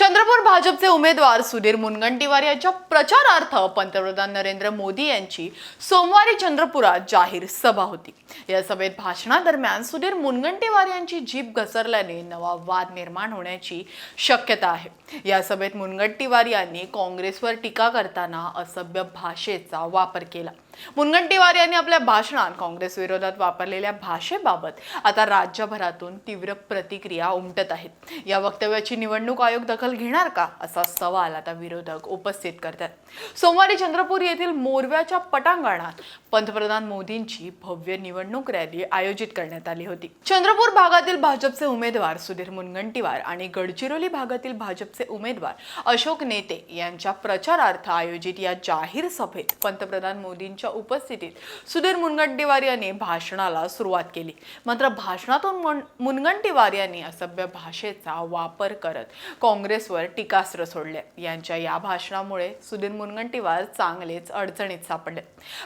चंद्रपूर भाजपचे उमेदवार सुधीर मुनगंटीवार यांच्या प्रचारार्थ पंतप्रधान नरेंद्र मोदी यांची सोमवारी चंद्रपुरात जाहीर सभा होती. या सभेत भाषणादरम्यान सुधीर मुनगंटीवार यांची जीभ घसरल्याने नवा वाद निर्माण होण्याची शक्यता आहे. या सभेत मुनगंटीवार यांनी काँग्रेसवर टीका करताना असभ्य भाषेचा वापर केला. मुनगंटीवार यांनी आपल्या भाषणात काँग्रेस विरोधात वापरलेल्या भाषेबाबत आता राज्यभरातून तीव्र प्रतिक्रिया उमटत आहेत या वक्तव्याची निवडणूक आयोग दखल दखल घेणार का? असा सवाल आता विरोधक उपस्थित करतात. सोमवारी चंद्रपूर येथील मोरव्याच्या पटांगणात पंतप्रधान मोदींची भव्य निवडणूक रॅली आयोजित करण्यात आली होती. चंद्रपूर भागातील भाजपचे उमेदवार सुधीर मुनगंटीवार आणि गडचिरोली भागातील भाजपचे उमेदवार अशोक नेते यांच्या प्रचारार्थ आयोजित या जाहीर सभेत पंतप्रधान मोदींच्या उपस्थितीत सुधीर मुनगंटीवार यांनी भाषणाला सुरुवात केली. मात्र भाषणातून मुनगंटीवार यांनी असभ्य भाषेचा वापर करत काँग्रेस काँग्रेसवर टीकास्त्र सोडले. यांच्या या भाषणामुळे सुधीर मुनगंटीवार चांगलेच अडचणीत सापडले.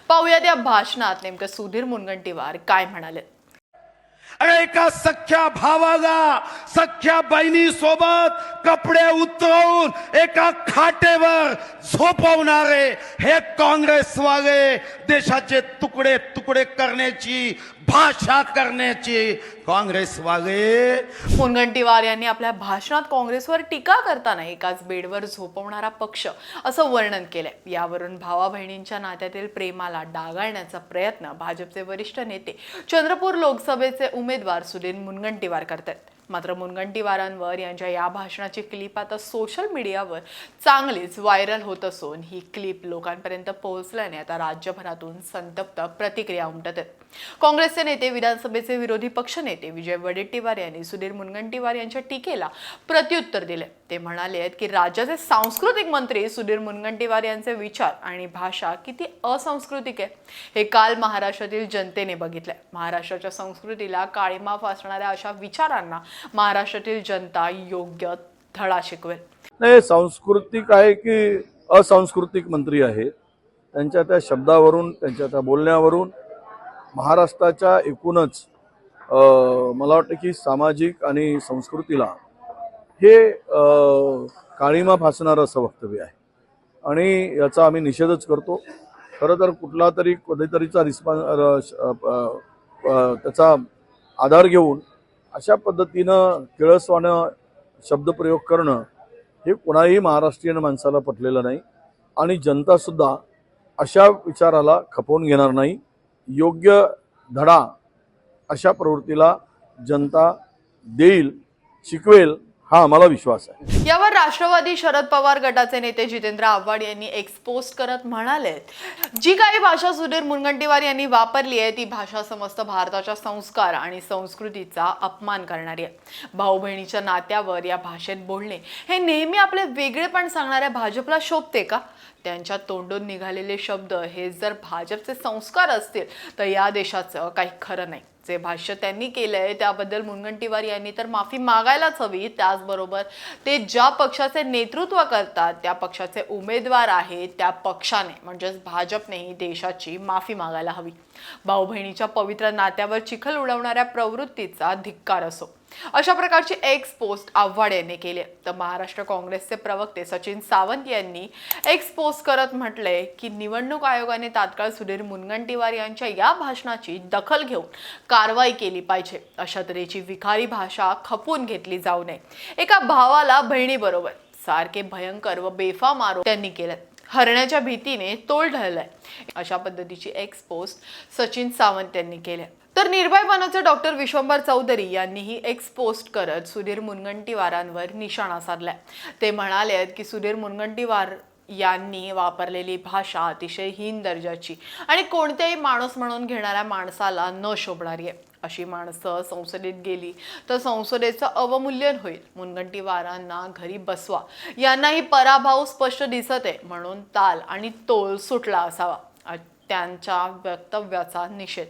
पाहूया त्या भाषणात नेमकं सुधीर मुनगंटीवार काय म्हणाले. अरे एका सख्या भावाला सख्या बहिणी सोबत कपडे उतरवून एका खाटेवर झोपवणारे हे काँग्रेसवाले देशाचे तुकडे तुकडे करण्याची भाषा करण्याची काँग्रेसवाले. मुनगंटीवार यांनी आपल्या भाषणात काँग्रेसवर टीका करताना एकाच बेडवर झोपवणारा पक्ष असं वर्णन केलंय. यावरून भावा बहिणींच्या नात्यातील प्रेमाला डागाळण्याचा प्रयत्न भाजपचे वरिष्ठ नेते चंद्रपूर लोकसभेचे उमेदवार सुधीर मुनगंटीवार करतात मात्र मुनगंटीवारांवर यांच्या या भाषणाची क्लिप आता सोशल मीडियावर चांगलीच व्हायरल होत असून ही क्लिप लोकांपर्यंत पोहोचल्याने आता राज्यभरातून संतप्त प्रतिक्रिया उमटत आहेत काँग्रेसचे नेते विधानसभेचे विरोधी पक्षनेते विजय वडेट्टीवार यांनी सुधीर मुनगंटीवार यांच्या टीकेला प्रत्युत्तर दिले ते म्हणाले आहेत की राज्याचे सांस्कृतिक मंत्री सुधीर मुनगंटीवार यांचे विचार आणि भाषा किती असंस्कृतिक आहे हे काल महाराष्ट्रातील जनतेने बघितलंय. महाराष्ट्राच्या संस्कृतीला काळीमा फासणाऱ्या अशा विचारांना महाराष्ट्रातील जनता योग्य धडा शिकवेल. नाही सांस्कृतिक आहे की असंस्कृतिक मंत्री आहेत? त्यांच्या त्या शब्दावरून त्यांच्या त्या बोलण्यावरून महाराष्ट्राच्या एकूणच अं, मला वाटतं की सामाजिक आणि संस्कृतीला हे काळीमा फासणारं असं वक्तव्य आहे. आणि याचा आम्ही निषेधच करतो. खरं तर कुठला तरी कधीतरीचा रिस्पॉन्स त्याचा आधार घेऊन अशा पद्धतीनं किळसवाणं शब्दप्रयोग करणं हे कोणाही महाराष्ट्रीयन माणसाला पटलेलं नाही. आणि जनतासुद्धा अशा विचाराला खपवून घेणार नाही. योग्य धडा अशा प्रवृत्तीला जनता देईल शिकवेल हा मला विश्वास आहे. यावर राष्ट्रवादी शरद पवार गटाचे नेते जितेंद्र आव्हाड यांनी एक्सपोस्ट करत म्हणाले जी काही भाषा सुधीर मुनगंटीवार यांनी वापरली आहे ती भाषा समस्त भारताच्या संस्कार आणि संस्कृतीचा अपमान करणारी आहे. भाऊ बहिणीच्या नात्यावर या भाषेत बोलणे हे नेहमी आपले वेगळेपण सांगणाऱ्या भाजपला शोभते का? त्यांच्या तोंडून निघालेले शब्द हे जर भाजपचे संस्कार असतील तर या देशाचं काही खरं नाही. जे भाष्य त्यांनी केलंय त्याबद्दल मुनगंटीवार यांनी तर माफी मागायलाच हवी. त्याचबरोबर ते ज्या पक्षाचे नेतृत्व करतात त्या पक्षाचे उमेदवार आहेत त्या पक्षाने म्हणजेच भाजपनेही देशाची माफी मागायला हवी. भाऊ बहिणीच्या पवित्र नात्यावर चिखल उडवणाऱ्या प्रवृत्तीचा धिक्कार असो. अशा प्रकारची एक्स पोस्ट आव्हाड यांनी केली तर महाराष्ट्र काँग्रेसचे प्रवक्ते सचिन सावंत यांनी एक्स पोस्ट करत म्हटले की निवडणूक आयोगाने तात्काळ सुधीर मुनगंटीवार यांच्या या भाषणाची दखल घेऊन कारवाई केली पाहिजे. अशा तऱ्हेची विखारी भाषा खपून घेतली जाऊ नये. एका भावाला बहिणीबरोबर सारखे भयंकर व बेफाम आरोप त्यांनी केले हरण्याच्या भीतीने तोल ढळलाय. अशा पद्धतीची एक्स पोस्ट सचिन सावंत यांनी केल्या तर निर्भयपणाचे डॉक्टर विश्वंभर चौधरी यांनीही एक्स पोस्ट करत सुधीर मुनगंटीवारांवर निशाणा साधलाय. ते म्हणाले आहेत की सुधीर मुनगंटीवार यांनी वापरलेली भाषा अतिशय हीन दर्जाची आणि कोणत्याही माणूस म्हणून घेणाऱ्या माणसाला न शोभणारी आहे. अशी माणसं संसदेत गेली तर संसदेचं अवमूल्यन होईल. मुनगंटीवारांना घरी बसवा. यांनाही पराभव स्पष्ट दिसत आहे. म्हणून ताल आणि तोल सुटला असावा. त्यांच्या वक्तव्याचा निषेध.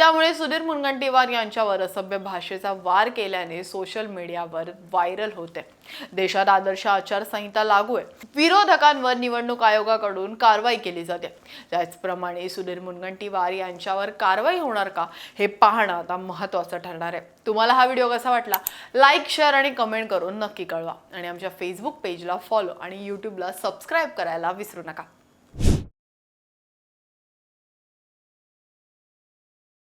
त्यामुळे सुधीर मुनगंटीवार यांच्यावर असभ्य भाषेचा वार केल्याने सोशल मीडियावर व्हायरल होते. देशात आदर्श आचारसंहिता लागू आहे. विरोधकांवर निवडणूक आयोगाकडून कारवाई केली जाते. त्याचप्रमाणे सुधीर मुनगंटीवार यांच्यावर कारवाई होणार का हे पाहणं आता महत्त्वाचं ठरणार आहे. तुम्हाला हा व्हिडिओ कसा वाटला? लाईक शेअर आणि कमेंट करून नक्की कळवा. आणि आमच्या फेसबुक पेजला फॉलो आणि यूट्यूबला सबस्क्राईब करायला विसरू नका.